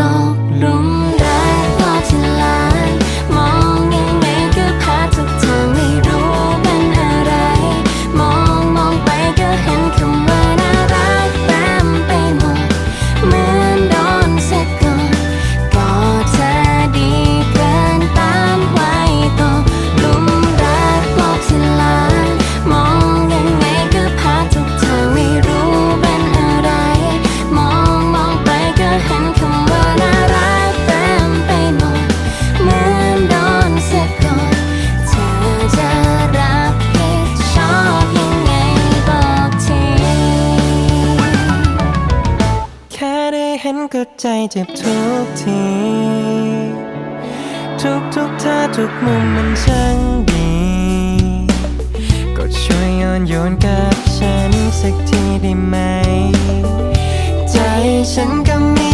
ตกหลุม เห็นก็ใจเจ็บทุกที ทุกทุกท่าทุกมุมมันช่างดี ก็ช่วยย้อนโยนกับฉันสักทีได้ไหม ใจฉันก็มี